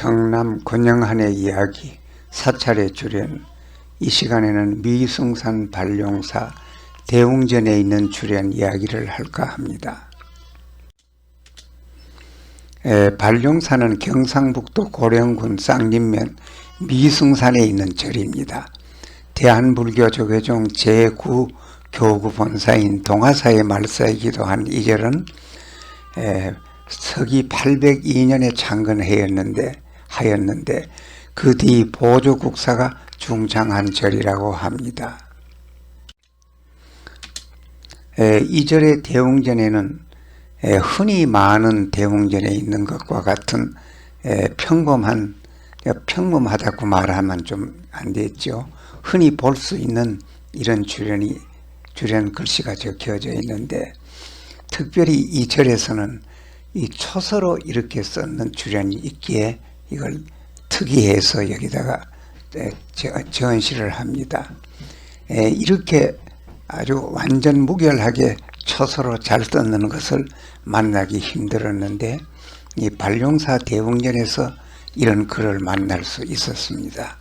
청남 권영한의 이야기 사찰의 주련 이 시간에는 미승산 발룡사 대웅전에 있는 주련 이야기를 할까 합니다. 에, 발룡사는 경상북도 고령군 쌍림면 미승산에 있는 절입니다. 대한불교조계종 제9 교구 본사인 동화사의 말사이기도 한 이 절은 에, 서기 802년에 창건하였는데 하였는데 그 뒤 보조 국사가 중창한 절이라고 합니다. 에, 이 절의 대웅전에는 에, 흔히 많은 대웅전에 있는 것과 같은 에, 평범한 평범하다고 말하면 좀 안 되죠. 흔히 볼 수 있는 이런 주련이 주련 글씨가 적혀져 있는데 특별히 이 절에서는 이 초서로 이렇게 썼는 주련이 있기에 이걸 특이해서 여기다가 에, 저- 전시를 합니다. 에, 이렇게 아주 완전 무결하게 초서로 잘 썼는 것을 만나기 힘들었는데 이 발룡사 대웅전에서 이런 글을 만날 수 있었습니다.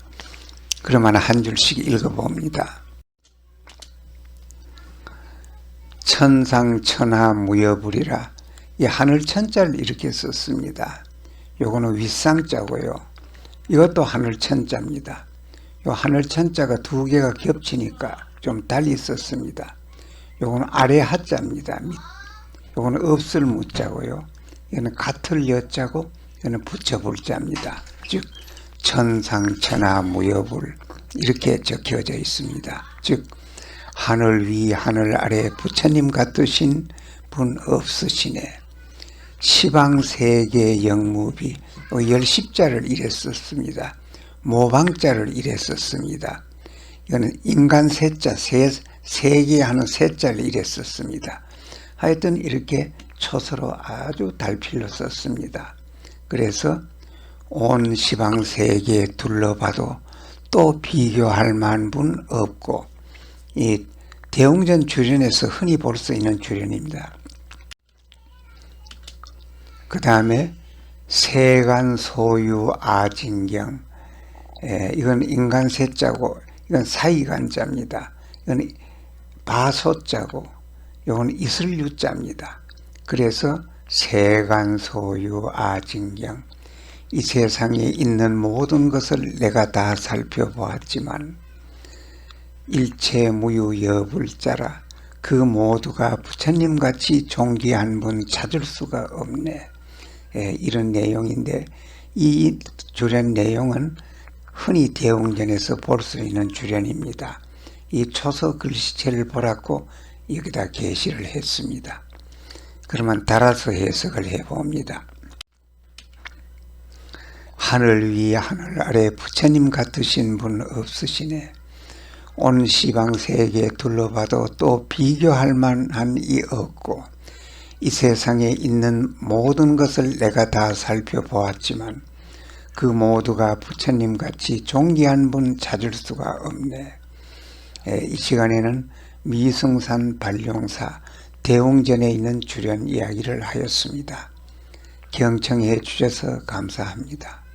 그러면 한 줄씩 읽어봅니다. 천상천하 무여불이라 이 하늘 천자를 이렇게 썼습니다. 요거는 윗상자고요. 이것도 하늘 천자입니다. 요 하늘 천자가 두 개가 겹치니까 좀 달리 썼습니다. 요거는 아래 하자입니다. 밑. 요거는 없을 무자고요. 이거는 같을 여자고 이거는 붙여볼 자입니다. 즉 천상천하 무여불 이렇게 적혀져 있습니다. 즉 하늘 위 하늘 아래 부처님 같으신 분 없으시네. 시방 세계 영무비 요 열십자를 이래 썼습니다. 모방자를 이래 썼습니다. 이거는 인간 세자 세, 세계 하는 세자를 이래 썼습니다. 하여튼 이렇게 초서로 아주 달필로 썼습니다. 그래서 온 시방 세계 둘러봐도 또 비교할 만한 분 없고 이 대웅전 주련에서 흔히 볼 수 있는 주련입니다. 그 다음에 세간 소유 아진경 에, 이건 인간 세자고 이건 사이간자입니다. 이건 바소자고 이건 이슬유자입니다. 그래서 세간 소유 아진경 이 세상에 있는 모든 것을 내가 다 살펴보았지만 일체 무유 여불자라 그 모두가 부처님 같이 존귀한 분 찾을 수가 없네. 예, 이런 내용인데 이 주련 내용은 흔히 대웅전에서 볼 수 있는 주련입니다. 이 초서 글씨체를 보라고 여기다 게시를 했습니다. 그러면 달아서 해석을 해봅니다. 하늘 위 하늘 아래 부처님 같으신 분 없으시네. 온 시방 세계 둘러봐도 또 비교할 만한 이 없고 이 세상에 있는 모든 것을 내가 다 살펴보았지만 그 모두가 부처님 같이 존귀한 분 찾을 수가 없네. 에, 이 시간에는 미승산 발룡사 대웅전에 있는 주련 이야기를 하였습니다. 경청해 주셔서 감사합니다.